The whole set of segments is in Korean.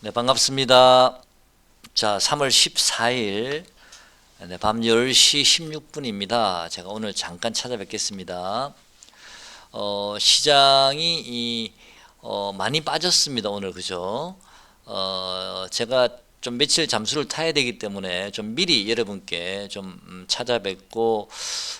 네, 반갑습니다. 자, 3월 14일 네, 밤 10시 16분입니다. 제가 오늘 잠깐 찾아뵙겠습니다. 어, 시장이 이, 어, 많이 빠졌습니다. 오늘 그죠? 어, 제가 좀 며칠 잠수를 타야 되기 때문에 좀 미리 여러분께 좀 음, 찾아뵙고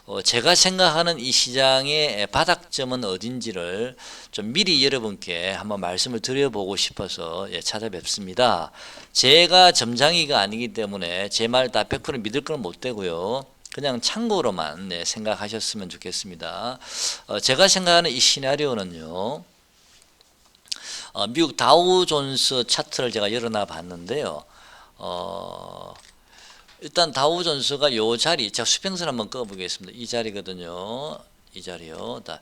어, 제가 생각하는 이 시장의 바닥점은 어딘지를 좀 미리 여러분께 한번 말씀을 드려보고 싶어서 예, 찾아뵙습니다. 제가 점장이가 아니기 때문에 제 말 다 100% 믿을 건 못 되고요. 그냥 참고로만 네, 생각하셨으면 좋겠습니다. 어, 제가 생각하는 이 시나리오는요. 어, 미국 다우존스 차트를 제가 열어놔 봤는데요. 어, 일단 다우존스가 요 자리, 제가 수평선 한번 꺼보겠습니다. 이 자리거든요. 이 자리요. 다,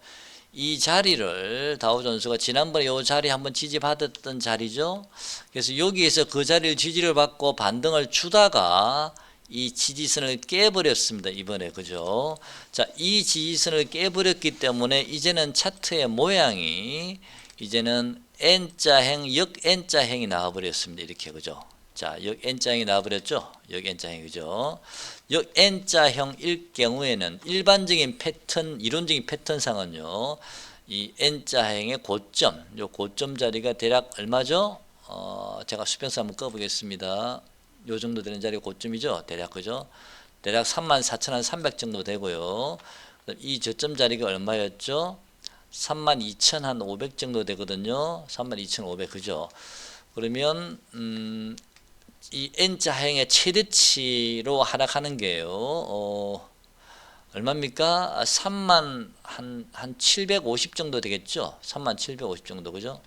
이 자리를 다우존스가 지난번에 요 자리 한번 지지받았던 자리죠. 그래서 여기에서 그 자리를 지지를 받고 반등을 주다가 이 지지선을 깨버렸습니다. 이번에 그죠? 자, 이 지지선을 깨버렸기 때문에 이제는 차트의 모양이 이제는 N자행, 역 N자행이 나와버렸습니다. 이렇게 그죠? 자, 역 N자행이 나와버렸죠? 역 N자행 그죠? 역 N자형일 경우에는 일반적인 패턴, 이론적인 패턴상은요, 이 N자행의 고점, 요 고점 자리가 대략 얼마죠? 어, 제가 수평선 한번 꺼보겠습니다. 요 정도 되는 자리가 고점이죠? 대략 그죠? 대략 34,300 정도 되고요. 이 저점 자리가 얼마였죠? 32,500 정도 되거든요. 32,500 그죠? 그러면 음, 이 N자행의 최대치로 하락하는 게요. 어, 얼마입니까? 3만 한, 한 750 정도 되겠죠? 3만 750 정도 그죠?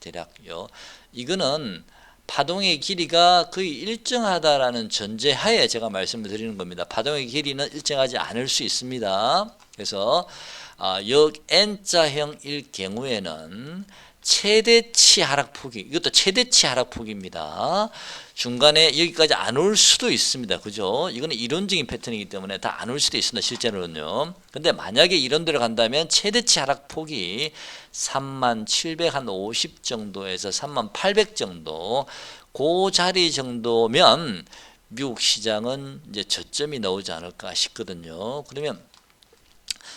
대략요. 이거는 파동의 길이가 거의 일정하다라는 전제하에 제가 말씀을 드리는 겁니다. 파동의 길이는 일정하지 않을 수 있습니다. 그래서 아, 역 N자형일 경우에는 최대치 하락폭이 이것도 최대치 하락폭입니다. 중간에 여기까지 안 올 수도 있습니다. 그죠? 이거는 이론적인 패턴이기 때문에 다 안 올 수도 있습니다. 실제로는요. 근데 만약에 이런 데로 간다면 최대치 하락폭이 3만 750 정도에서 3만 800 정도 그 자리 정도면 미국 시장은 이제 저점이 나오지 않을까 싶거든요. 그러면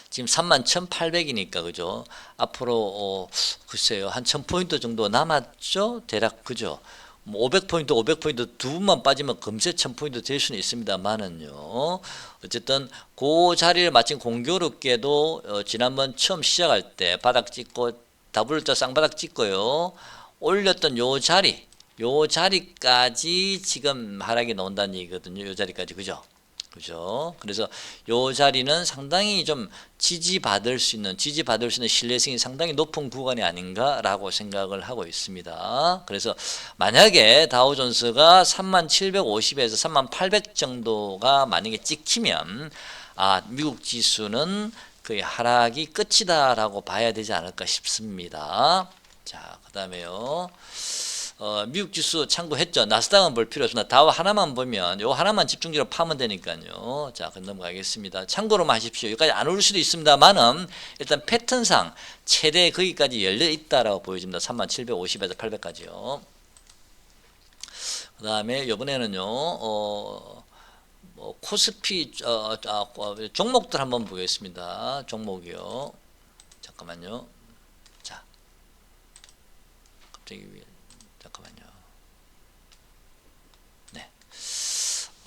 지금 3만 1,800이니까 그죠? 앞으로 어, 글쎄요 한 1,000포인트 정도 남았죠? 대략 그죠? 뭐 500포인트, 500포인트 두 분만 빠지면 금세 1000포인트 될 수는 있습니다만은요. 어쨌든 그 자리를 마침 공교롭게도 어, 지난번 처음 시작할 때 바닥 찍고 더블자 쌍바닥 찍고요. 올렸던 요 자리, 요 자리까지 지금 하락이 나온다는 얘기거든요. 요 자리까지 그죠? 그죠? 그래서 요 자리는 상당히 좀 지지받을 수 있는 지지받을 수 있는 신뢰성이 상당히 높은 구간이 아닌가라고 생각을 하고 있습니다. 그래서 만약에 다우존스가 3750에서 3800 정도가 만약에 찍히면 아, 미국 지수는 거의 하락이 끝이다라고 봐야 되지 않을까 싶습니다. 자, 그다음에요. 어, 미국 지수 참고했죠. 나스닥은 볼 필요 없습니다. 다우 하나만 보면 요 하나만 집중적으로 파면 되니까요. 자, 그럼 넘어가겠습니다. 참고로만 하십시오. 여기까지 안 올 수도 있습니다만은 일단 패턴상 최대 거기까지 열려 있다라고 보여집니다. 3750에서 800까지요. 그다음에 이번에는요. 어, 뭐 코스피 어, 아, 어, 종목들 한번 보겠습니다. 종목이요. 잠깐만요. 자, 갑자기 왜- 잠깐만요. 네.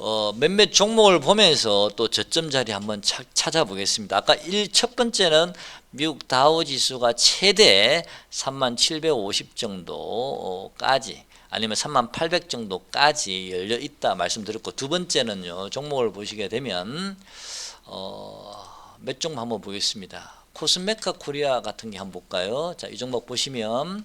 어, 몇몇 종목을 보면서 또 저점 자리 한번 차, 찾아보겠습니다. 아까 1, 첫 번째는 미국 다우 지수가 최대 3750 정도까지 아니면 3800 정도까지 열려 있다 말씀드렸고 두 번째는요. 종목을 보시게 되면 어, 몇 종목 한번 보겠습니다. 코스메카 코리아 같은 게 한번 볼까요? 자, 이 종목 보시면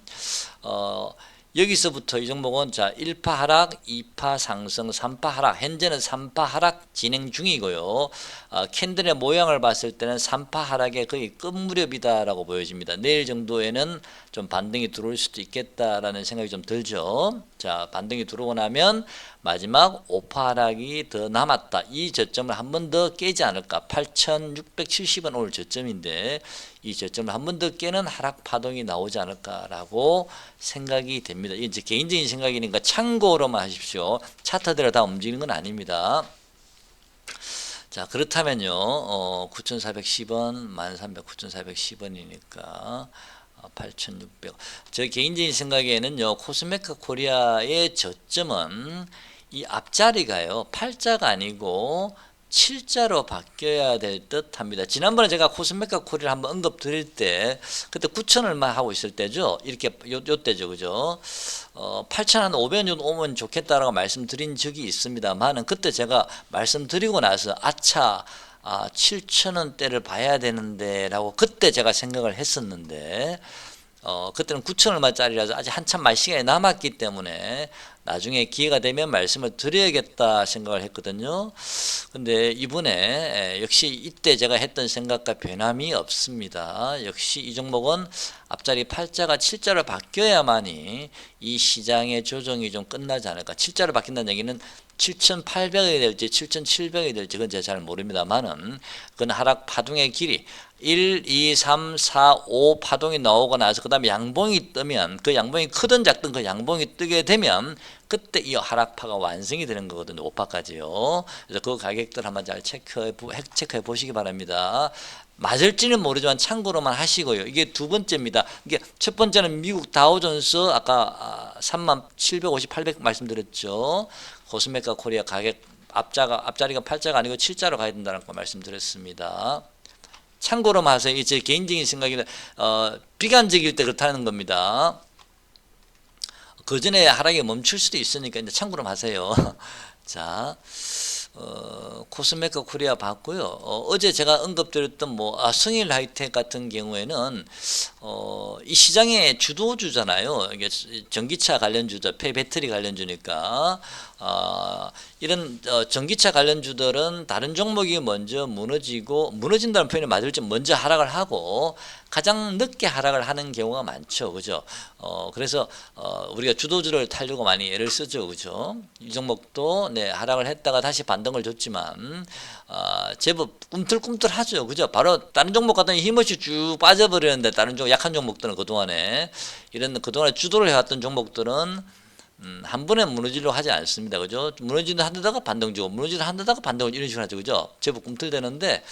어, 여기서부터 이 종목은 자 1파 하락, 2파 상승, 3파 하락. 현재는 3파 하락 진행 중이고요. 어, 캔들의 모양을 봤을 때는 3파 하락의 거의 끝 무렵이다라고 보여집니다. 내일 정도에는 좀 반등이 들어올 수도 있겠다라는 생각이 좀 들죠. 자, 반등이 들어오고 나면 마지막 5파 하락이 더 남았다. 이 저점을 한 번 더 깨지 않을까? 8,670원 오늘 저점인데 이 저점을 한 번 더 깨는 하락 파동이 나오지 않을까라고 생각이 됩니다. 이게 이제 개인적인 생각이니까 참고로만 하십시오. 차트대로 다 움직이는 건 아닙니다. 자 그렇다면요 어, 9,410원 1300 9,410원이니까 8,600. 저 개인적인 생각에는요 코스메카 코리아의 저점은 이 앞자리가요 팔자가 아니고 7자로 바뀌어야 될 듯 합니다. 지난번에 제가 코스메카 코리를 한번 언급 드릴 때 그때 9천 얼마 하고 있을 때죠. 이렇게 요, 요 때죠. 그죠? 어, 8천 한 500원 정도 오면 좋겠다라고 말씀드린 적이 있습니다만은 그때 제가 말씀드리고 나서 아차 아, 7천 원대를 봐야 되는데라고 그때 제가 생각을 했었는데 어, 그때는 9천 얼마짜리라서 아직 한참 말 시간이 남았기 때문에 나중에 기회가 되면 말씀을 드려야겠다 생각을 했거든요. 근데 이번에 역시 이때 제가 했던 생각과 변함이 없습니다. 역시 이 종목은 앞자리 8자가 7자로 바뀌어야만이 이 시장의 조정이 좀 끝나지 않을까. 7자로 바뀐다는 얘기는 7,800이 될지 7,700이 될지 그건 제가 잘 모릅니다만은 그건 하락 파동의 길이 1, 2, 3, 4, 5 파동이 나오고 나서 그 다음에 양봉이 뜨면 그 양봉이 크든 작든 그 양봉이 뜨게 되면 그때 이 하락파가 완성이 되는 거거든요. 5파까지요. 그래서 그 가격들 한번 잘 체크해, 체크해 보시기 바랍니다. 맞을지는 모르지만 참고로만 하시고요. 이게 두 번째입니다. 이게 첫 번째는 미국 다우존스 아까 3만 750, 800 말씀드렸죠. 코스메카 코리아 가격 앞자가 앞자리가 8자가 아니고 7자로 가야 된다는 거 말씀드렸습니다. 참고로만 하세요. 이제 개인적인 생각이는 어, 비관적일 때 그렇다는 겁니다. 그 전에 하락이 멈출 수도 있으니까 이제 참고로 하세요. 자, 어, 코스메카 코리아 봤고요. 어, 제 제가 언급드렸던 뭐 아, 승일 하이텍 같은 경우에는 어, 이 시장의 주도주잖아요. 이게 전기차 관련주죠. 폐 배터리 관련주니까 어, 이런 어, 전기차 관련주들은 다른 종목이 먼저 무너지고 무너진다는 표현이 맞을지 먼저 하락을 하고 가장 늦게 하락을 하는 경우가 많죠. 그죠? 어, 그래서 어, 우리가 주도주를 타려고 많이 애를 쓰죠. 그죠? 이 종목도 네, 하락을 했다가 다시 반등을 줬지만 어, 제법 꿈틀꿈틀하죠. 그죠? 바로 다른 종목 같은 힘없이 쭉 빠져버리는데 다른 종목 약한 종목들은 그동안에 이런 그동안에 주도를 해왔던 종목들은 음, 한 번에 무너지려고 하지 않습니다. 그죠? 무너지는 한데다가 반등 주고, 무너지는 한데다가 반등을 이런 식으로 하죠. 그죠? 제법 꿈틀대는데,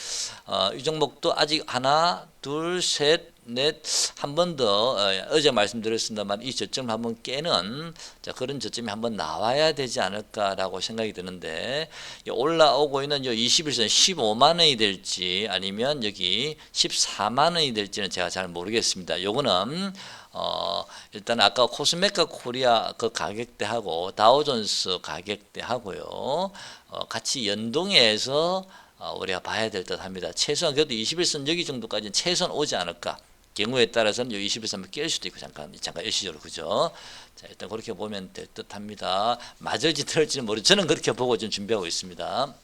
어, 이 종목도 아직 하나, 둘, 셋, 넷, 한 번 더, 어, 제 말씀드렸습니다만, 이 저점을 한번 깨는, 자, 그런 저점이 한번 나와야 되지 않을까라고 생각이 드는데, 올라오고 있는 요 21선 15만원이 될지, 아니면 여기 14만원이 될지는 제가 잘 모르겠습니다. 요거는, 어, 일단 아까 코스메카 코리아 그 가격대하고 다우존스 가격대하고요. 어, 같이 연동해서 어, 우리가 봐야 될 듯 합니다. 최소한 그래도 21선 여기 정도까지는 최소한 오지 않을까. 경우에 따라서는 요 21선을 깰 수도 있고 잠깐 잠깐 일시적으로 그죠? 자 일단 그렇게 보면 될 듯합니다. 맞을지 틀릴지는 모르. 저는 그렇게 보고 좀 준비하고 있습니다.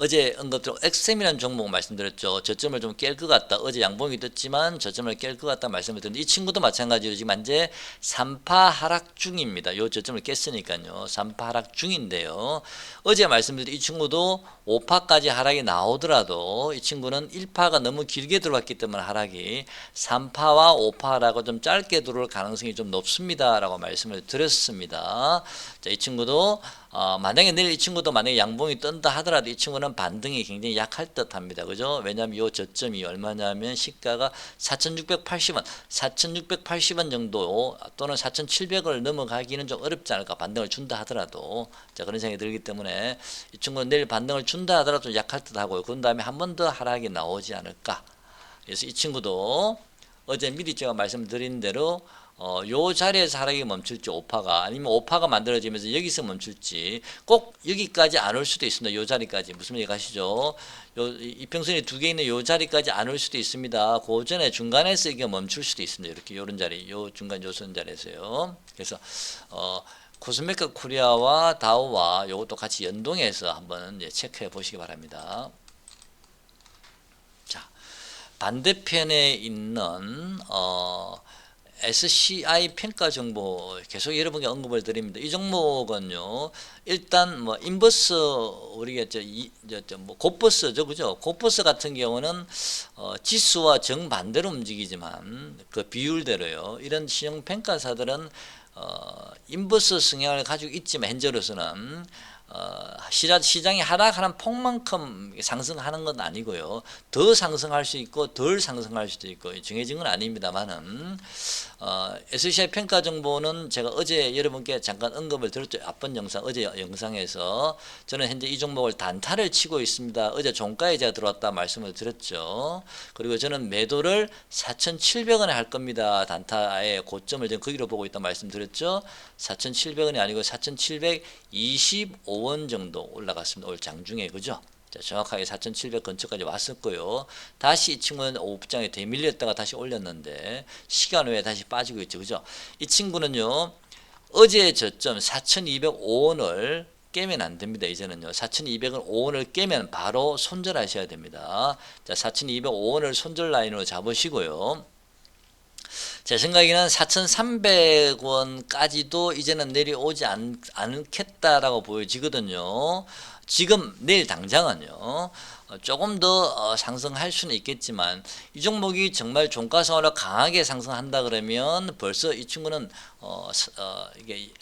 어제 언급드린 엑셈이라는 종목 말씀드렸죠. 저점을 좀 깰 것 같다. 어제 양봉이 떴지만 저점을 깰 것 같다 말씀을 드렸는데 이 친구도 마찬가지로 지금 현재 3파 하락 중입니다. 요 저점을 깼으니까요. 3파 하락 중인데요. 어제 말씀드린 이 친구도 5파까지 하락이 나오더라도 이 친구는 1파가 너무 길게 들어왔기 때문에 하락이 3파와 5파라고 좀 짧게 들어올 가능성이 좀 높습니다라고 말씀을 드렸습니다. 자, 이 친구도 어, 만약에 내일 이 친구도 만약에 양봉이 뜬다 하더라도 이 친구는 반등이 굉장히 약할 듯 합니다. 그죠? 왜냐하면 이 저점이 얼마냐면 시가가 4,680원, 4,680원 정도 또는 4,700원을 넘어가기는 좀 어렵지 않을까. 반등을 준다 하더라도. 자, 그런 생각이 들기 때문에 이 친구는 내일 반등을 준다 하더라도 약할 듯 하고요. 그런 다음에 한 번 더 하락이 나오지 않을까. 그래서 이 친구도 어제 미리 제가 말씀드린 대로 어, 요 자리에서 하락이 멈출지 오파가 아니면 오파가 만들어지면서 여기서 멈출지 꼭 여기까지 안 올 수도 있습니다. 요 자리까지 무슨 얘기 가시죠? 요 이평선이 두 개 있는 요 자리까지 안 올 수도 있습니다. 그 전에 중간에서 이게 멈출 수도 있습니다. 이렇게 요런 자리, 요 중간 요선 자리에서요. 그래서 어 코스메카 코리아와 다우와 요것도 같이 연동해서 한번 체크해 보시기 바랍니다. 자 반대편에 있는 어 SCI 평가 정보 계속 여러분께 언급을 드립니다. 이 종목은요. 일단 뭐 인버스 우리가 저이저뭐 고버스죠. 그죠? 고버스 같은 경우는 어 지수와 정반대로 움직이지만 그 비율대로요. 이런 신용 평가사들은 어 인버스 성향을 가지고 있지만 현재로서는 어, 시장, 시장이 하락하는 폭만큼 상승하는 건 아니고요. 더 상승할 수 있고 덜 상승할 수도 있고 정해진 건 아닙니다만은 어, SCI 평가 정보는 제가 어제 여러분께 잠깐 언급을 드렸죠. 앞번 영상 어제 영상에서 저는 현재 이 종목을 단타를 치고 있습니다. 어제 종가에 제가 들어왔다 말씀을 드렸죠. 그리고 저는 매도를 4,700원에 할 겁니다. 단타의 고점을 저는 거기로 보고 있다 말씀드렸죠. 4,700원이 아니고 4,725원 정도 올라갔습니다. 올 장중에 그죠? 자, 정확하게 4,700 근처까지 왔었고요. 다시 이 친구는 오프장에 대밀렸다가 다시 올렸는데 시간 후에 다시 빠지고 있죠. 그죠? 이 친구는요. 어제 저점 4,205원을 깨면 안 됩니다. 이제는요. 4,205원을 깨면 바로 손절하셔야 됩니다. 자, 4,205원을 손절 라인으로 잡으시고요. 제 생각에는 4,300원까지도 이제는 내려오지 않, 않겠다라고 보여지거든요. 지금 내일 당장은요. 어, 조금 더 어, 상승할 수는 있겠지만 이 종목이 정말 종가 상으로 강하게 상승한다 그러면 벌써 이 친구는 어, 서- 어 이게 이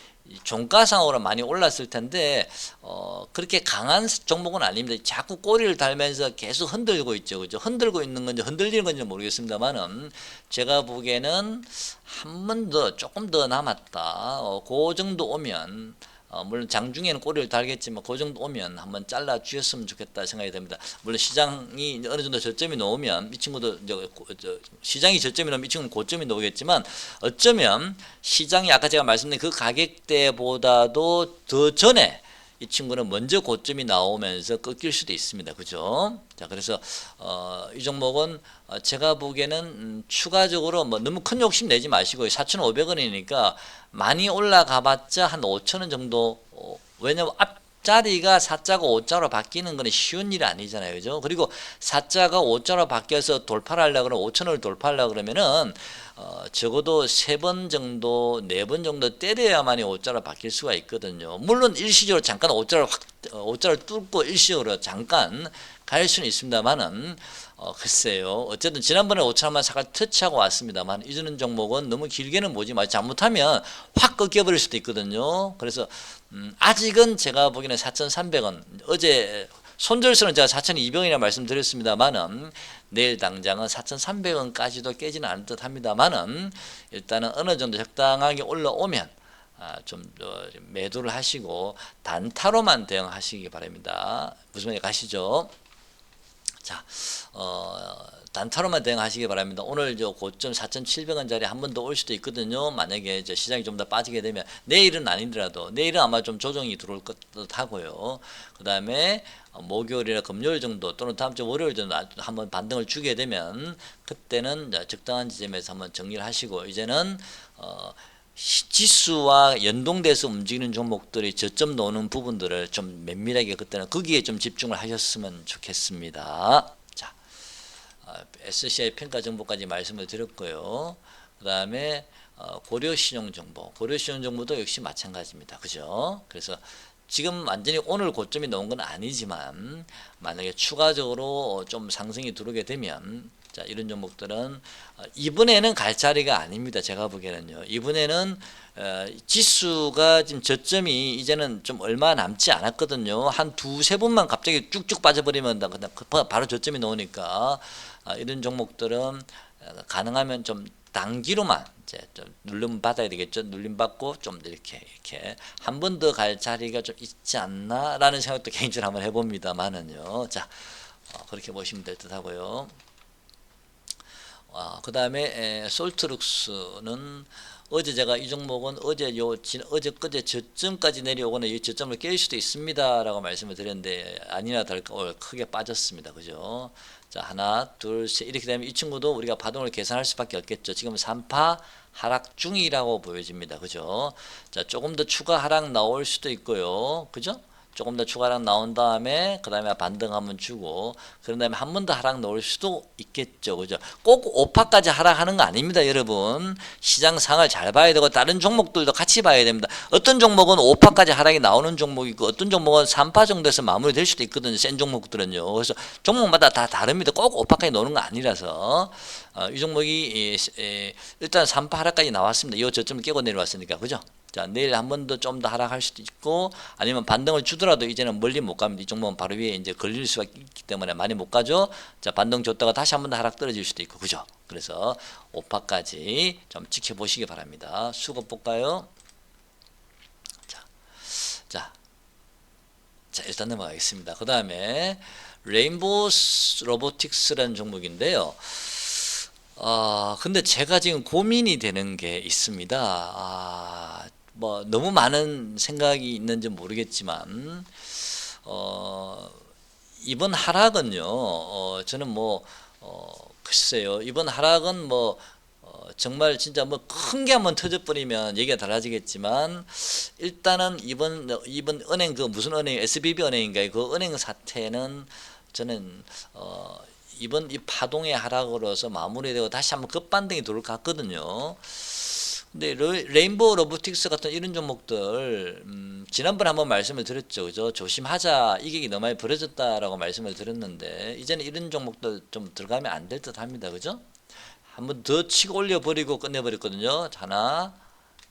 종가상으로 많이 올랐을 텐데 어 그렇게 강한 종목은 아닙니다. 자꾸 꼬리를 달면서 계속 흔들고 있죠. 그죠? 흔들고 있는 건지 흔들리는 건지 모르겠습니다만은 제가 보기에는 한 번 더 조금 더 남았다. 어, 그 정도 오면 어, 물론 장중에는 꼬리를 달겠지만 그 정도 오면 한번 잘라 주셨으면 좋겠다 생각이 됩니다. 물론 시장이 어느 정도 저점이 나오면 이 친구도 이제 고- 저, 시장이 저점이 나오면 이 친구는 고점이 나오겠지만 어쩌면 시장이 아까 제가 말씀드린 그 가격대보다도 더 전에 이 친구는 먼저 고점이 나오면서 꺾일 수도 있습니다. 그죠? 자, 그래서 어, 이 종목은 어, 제가 보기에는 음, 추가적으로 뭐 너무 큰 욕심 내지 마시고요. 4,500원이니까 많이 올라가 봤자 한 5,000원 정도 어, 왜냐면 앞 자리가 4자가 5자로 바뀌는 건 쉬운 일이 아니잖아요. 그죠? 그리고 4자가 5자로 바뀌어서 돌파를 하려고 그러면 5,000원을 돌파하려고 그러면은 어, 적어도 세번 정도, 네번 정도 때려야만이 5자로 바뀔 수가 있거든요. 물론 일시적으로 잠깐 5자를 확, 어, 5자를 뚫고 일시적으로 잠깐 갈 수는 있습니다만은 어, 글쎄요. 어쨌든 지난번에 5천원만 사가 터치하고 왔습니다만 이주는 종목은 너무 길게는 보지 마시고 잘못하면 확 꺾여버릴 수도 있거든요. 그래서 음, 아직은 제가 보기에는 4,300원 어제 손절수는 제가 4,200원이라 말씀드렸습니다만은 내일 당장은 4,300원까지도 깨지는 않을 듯 합니다만은 일단은 어느 정도 적당하게 올라오면 아, 좀 어, 매도를 하시고 단타로만 대응하시기 바랍니다. 무슨 말인지 가시죠? 자, 어, 단타로만 대응하시기 바랍니다. 오늘 저 고점 4,700원짜리 한 번 더 올 수도 있거든요. 만약에 이제 시장이 좀 더 빠지게 되면 내일은 아니더라도 내일은 아마 좀 조정이 들어올 것 하고요. 그 다음에 목요일이나 금요일 정도 또는 다음 주 월요일 정도 아- 한번 반등을 주게 되면 그때는 적당한 지점에서 한번 정리를 하시고 이제는 어, 시- 지수와 연동돼서 움직이는 종목들이 저점 놓는 부분들을 좀 면밀하게 그때는 거기에 좀 집중을 하셨으면 좋겠습니다. 자, 어, SCI 평가 정보까지 말씀을 드렸고요. 그 다음에 어, 고려 신용 정보, 고려 신용 정보도 역시 마찬가지입니다. 그죠? 그래서 지금 완전히 오늘 고점이 나온 건 아니지만 만약에 추가적으로 좀 상승이 들어오게 되면 자 이런 종목들은 어, 이번에는 갈 자리가 아닙니다. 제가 보기에는요. 이번에는 어, 지수가 지금 저점이 이제는 좀 얼마 남지 않았거든요. 한 두세 번만 갑자기 쭉쭉 빠져버리면 바- 바로 저점이 나오니까 아, 이런 종목들은 어, 가능하면 좀 단기로만 이제 좀 눌림 받아야 되겠죠. 눌림 받고 좀 이렇게 이렇게 한 번 더 갈 자리가 좀 있지 않나라는 생각도 개인적으로 한번 해봅니다만은요. 자 어, 그렇게 보시면 될 듯하고요. 아, 그 다음에 솔트룩스는 어제 제가 이 종목은 어제 요 진, 어제 그제 저점까지 내려오거나 이 저점을 깰 수도 있습니다라고 말씀을 드렸는데 아니나 다를까 오늘 크게 빠졌습니다. 그죠? 자 하나 둘 셋 이렇게 되면 이 친구도 우리가 파동을 계산할 수밖에 없겠죠. 지금 3파 하락 중이라고 보여집니다. 그죠? 자 조금 더 추가 하락 나올 수도 있고요. 그죠? 조금 더 추가 하락 나온 다음에 그 다음에 반등 한번 주고 그런 다음에 한 번 더 하락 나올 수도 있겠죠. 그죠? 꼭 5파까지 하락하는 거 아닙니다 여러분. 시장 상을 잘 봐야 되고 다른 종목들도 같이 봐야 됩니다. 어떤 종목은 5파까지 하락이 나오는 종목이 있고 어떤 종목은 3파 정도에서 마무리될 수도 있거든요 센 종목들은요. 그래서 종목마다 다 다릅니다. 꼭 5파까지 노는 거 아니라서. 어, 이 종목이 이, 에, 일단 3파 하락까지 나왔습니다. 이 저점을 깨고 내려왔으니까. 그죠 자 내일 한 번 더 좀 더 하락할 수도 있고 아니면 반등을 주더라도 이제는 멀리 못 갑니다. 이 종목은 바로 위에 이제 걸릴 수가 있기 때문에 많이 못 가죠. 자 반등 줬다가 다시 한 번 더 하락 떨어질 수도 있고 그죠. 그래서 오파까지 좀 지켜보시기 바랍니다. 수급 볼까요? 자, 자, 자 일단 넘어가겠습니다. 그 다음에 레인보우 로보틱스라는 종목인데요. 아, 근데 제가 지금 고민이 되는 게 있습니다. 아, 뭐 너무 많은 생각이 있는지 모르겠지만 어, 이번 하락은요. 어, 저는 뭐 어, 글쎄요. 이번 하락은 뭐 어, 정말 진짜 뭐 큰 게 한번 터져버리면 얘기가 달라지겠지만 일단은 이번 이번 은행 그 무슨 은행 SBB 은행인가요? 그 은행 사태는 저는 어, 이번 이 파동의 하락으로서 마무리되고 다시 한번 급반등이 돌것 같거든요. 근데 레- 레인보우 로보틱스 같은 이런 종목들 음, 지난번에 한번 말씀을 드렸죠, 그죠? 조심하자 이격이 너무 많이 벌어졌다라고 말씀을 드렸는데 이제는 이런 종목들 좀 들어가면 안 될 듯 합니다, 그죠? 한번 더 치고 올려버리고 끝내버렸거든요. 하나,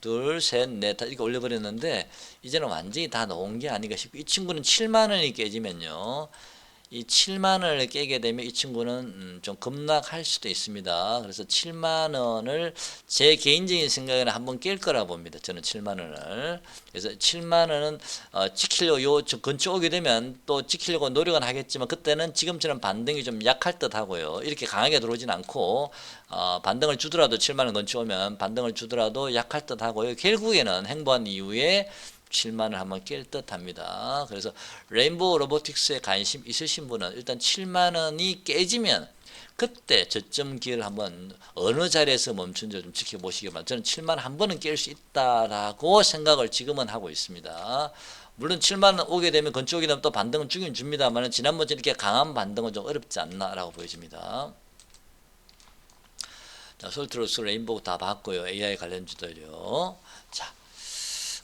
둘, 셋, 넷, 다 이렇게 올려버렸는데 이제는 완전히 다 놓은 게 아닌가 싶고 이 친구는 7만 원이 깨지면요. 이 7만 원을 깨게 되면 이 친구는 음, 좀 급락할 수도 있습니다. 그래서 7만 원을 제 개인적인 생각에는 한번 깰 거라 봅니다. 저는 7만 원을. 그래서 7만 원은 어, 지키려고 요저 근처 오게 되면 또 지키려고 노력은 하겠지만 그때는 지금처럼 반등이 좀 약할 듯 하고요. 이렇게 강하게 들어오진 않고 어, 반등을 주더라도 7만 원 근처 오면 반등을 주더라도 약할 듯 하고요. 결국에는 행보한 이후에 7만 원 한번 깰 듯합니다. 그래서 레인보우 로보틱스에 관심 있으신 분은 일단 7만 원이 깨지면 그때 저점 기회를 한번 어느 자리에서 멈춘지 좀 지켜보시기 바랍니다. 저는 7만 원한 번은 깰 수 있다라고 생각을 지금은 하고 있습니다. 물론 7만 원 오게 되면 건축 오게 되면 또 반등은 주긴 줍니다만 지난번에 이렇게 강한 반등은 좀 어렵지 않나라고 보여집니다. 자, 솔트로스 레인보우 다 봤고요. AI 관련주들요. 자,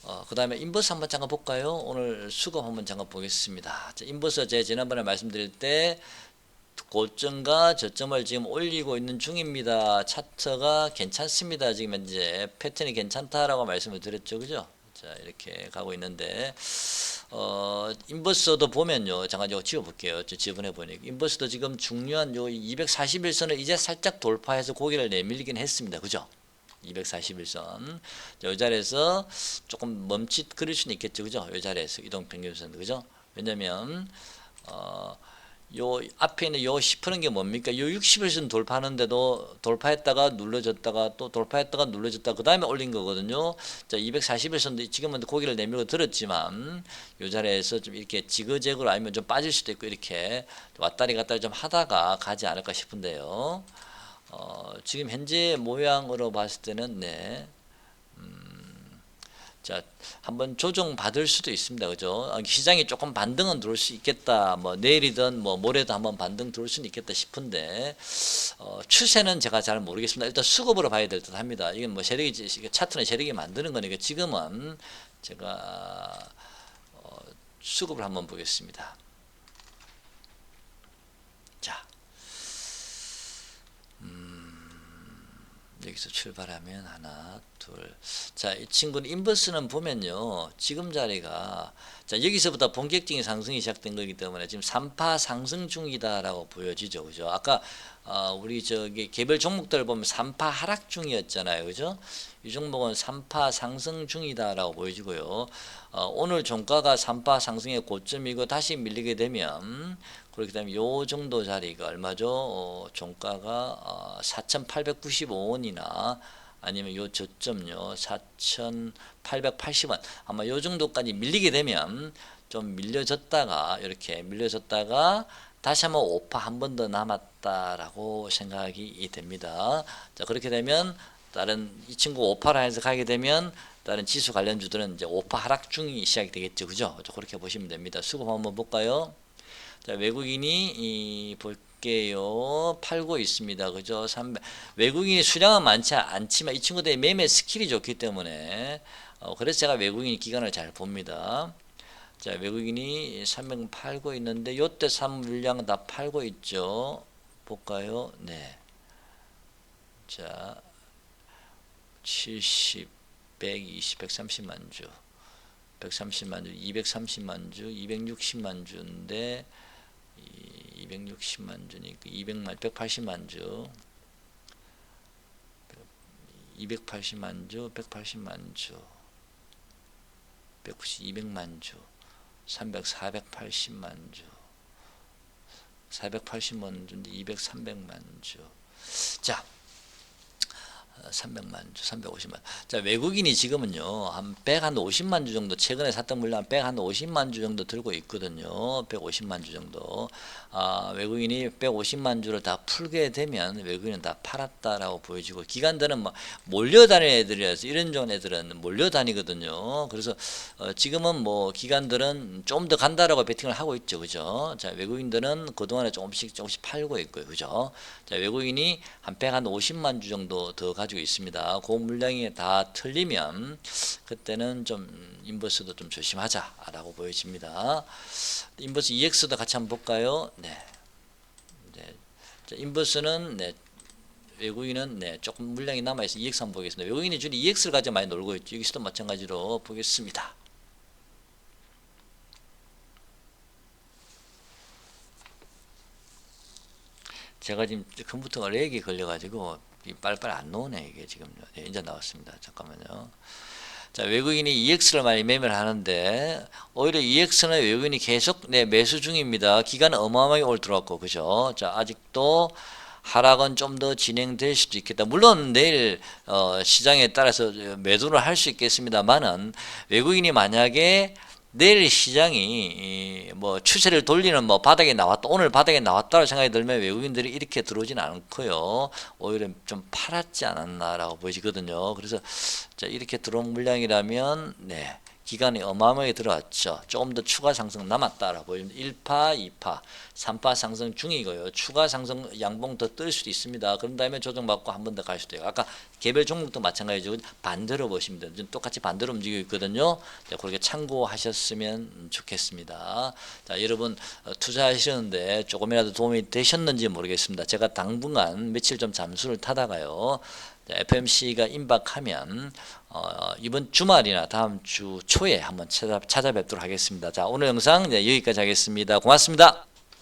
어, 그 다음에 인버스 한번 잠깐 볼까요? 오늘 수급 한번 잠깐 보겠습니다. 자, 인버스 제가 지난번에 말씀드릴 때 고점과 저점을 지금 올리고 있는 중입니다. 차트가 괜찮습니다. 지금 현재 패턴이 괜찮다라고 말씀을 드렸죠. 그죠? 자, 이렇게 가고 있는데, 어, 인버스도 보면요. 잠깐 이거 지워볼게요. 저 지분해 보니까. 인버스도 지금 중요한 요 241선을 이제 살짝 돌파해서 고개를 내밀긴 했습니다. 그죠? 241선. 이 자리에서 조금 멈칫거릴 수는 있겠죠. 그죠? 이 자리에서 이동 평균선. 그죠? 왜냐면, 어, 요 앞에 있는 요 10%는 게 뭡니까? 요 60일선 돌파하는데도 돌파했다가 눌러졌다가 또 돌파했다가 눌러졌다 그 다음에 올린 거거든요. 자 241선도 지금은 고기를 내밀고 들었지만 요 자리에서 좀 이렇게 지그재그로 아니면 좀 빠질 수도 있고 이렇게 왔다리 갔다리 좀 하다가 가지 않을까 싶은데요. 어, 지금 현재 모양으로 봤을 때는 네. 자, 한번 조정 받을 수도 있습니다. 그죠? 아, 시장이 조금 반등은 들어올 수 있겠다. 뭐 내일이든 뭐 모레도 한번 반등 들어올 수는 있겠다 싶은데 어, 추세는 제가 잘 모르겠습니다. 일단 수급으로 봐야 될 듯 합니다. 이건 뭐 세력이 차트는 세력이 만드는 거니까 지금은 제가 어, 수급을 한번 보겠습니다. 자. 여기서 출발하면 하나, 둘. 자, 이 친구는 인버스는 보면요. 지금 자리가 자, 여기서부터 본격적인 상승이 시작된 거기 때문에 지금 3파 상승 중이다라고 보여지죠. 그죠? 아까 어, 우리 저기 개별 종목들 보면 3파 하락 중이었잖아요. 그죠? 이 종목은 3파 상승 중이다라고 보여지고요. 어, 오늘 종가가 3파 상승의 고점이고 다시 밀리게 되면 그렇기 때문에 요 정도 자리가 얼마죠? 어, 종가가 어, 4,895원이나 아니면 요 저점요 4,880원 아마 요 정도까지 밀리게 되면 좀 밀려졌다가 이렇게 밀려졌다가 다시 한번 오파 한 번 더 남았다라고 생각이 됩니다. 자 그렇게 되면 다른 이 친구 오파라 해서 가게 되면 다른 지수 관련주들은 이제 5% 하락 중이 시작이 되겠죠. 그죠? 그렇게 보시면 됩니다. 수급 한번 볼까요? 자, 외국인이 이 볼게요. 팔고 있습니다. 그죠? 300. 외국인이 수량은 많지 않지만 이 친구들의 매매 스킬이 좋기 때문에 어, 그래서 제가 외국인 기간을 잘 봅니다. 자, 외국인이 300 팔고 있는데 요때 산 물량 다 팔고 있죠. 볼까요? 네. 자, 70, 120, 130만 주. 130만 주, 230만 주, 260만 주인데 이 260만 주니까 200만 180만 주. 280만 주 180만 주. 190, 200만 주. 300, 480만 주. 480만 주인데 200, 300만 주. 자, 300만 주, 350만. 자, 외국인이 지금은요, 한 150만 주 정도, 최근에 샀던 물량 150만 주 정도 들고 있거든요. 150만 주 정도. 아, 외국인이 150만 주를 다 풀게 되면 외국인은 다 팔았다라고 보여지고, 기관들은 뭐 몰려다니는 애들이라서 이런 종의 애들은 몰려다니거든요. 그래서 어, 지금은 뭐 기관들은 좀 더 간다라고 베팅을 하고 있죠. 그죠? 자, 외국인들은 그동안에 조금씩 조금씩 팔고 있고요. 그죠? 자, 외국인이 한 150만 주 정도 더 가지고 있습니다. 그 물량이 다 틀리면 그때는 좀 인버스도 좀 조심하자라고 보여집니다. 인버스 EX도 같이 한번 볼까요? 네. 네. 자, 인버스는 네. 외국인은 네, 조금 물량이 남아 있어 EX 한번 보겠습니다. 외국인이 주로 EX를 가지고 많이 놀고 있죠. 여기서도 마찬가지로 보겠습니다. 제가 지금 컴퓨터가 렉이 걸려가지고 이 빨리빨리 안 나오네 이게 지금 네, 이제 나왔습니다. 잠깐만요. 자 외국인이 EX를 많이 매매를 하는데 오히려 EX는 외국인이 계속 네, 매수 중입니다. 기간은 어마어마하게 올 들어왔고 그죠? 자 아직도 하락은 좀 더 진행될 수도 있겠다. 물론 내일 어, 시장에 따라서 매도를 할 수 있겠습니다만은 외국인이 만약에 내일 시장이 뭐 추세를 돌리는 뭐 바닥에 나왔다 오늘 바닥에 나왔다고 생각이 들면 외국인들이 이렇게 들어오진 않고요. 오히려 좀 팔았지 않았나라고 보이거든요. 그래서 자 이렇게 들어온 물량이라면 네 기간이 어마어마하게 들어왔죠. 조금 더 추가 상승 남았다라고. 보입니다 1파 2파 3파 상승 중이고요. 추가 상승 양봉 더 뜰 수도 있습니다. 그런 다음에 조정받고 한 번 더 갈 수도 있고. 아까 개별 종목도 마찬가지고 반대로 보시면 돼요 똑같이 반대로 움직이고 있거든요. 자, 그렇게 참고하셨으면 좋겠습니다. 자 여러분 어, 투자하시는데 조금이라도 도움이 되셨는지 모르겠습니다. 제가 당분간 며칠 좀 잠수를 타다가요. 자, FMC가 임박하면 어, 이번 주말이나 다음 주 초에 한번 찾아, 찾아뵙도록 하겠습니다. 자 오늘 영상 네, 여기까지 하겠습니다. 고맙습니다.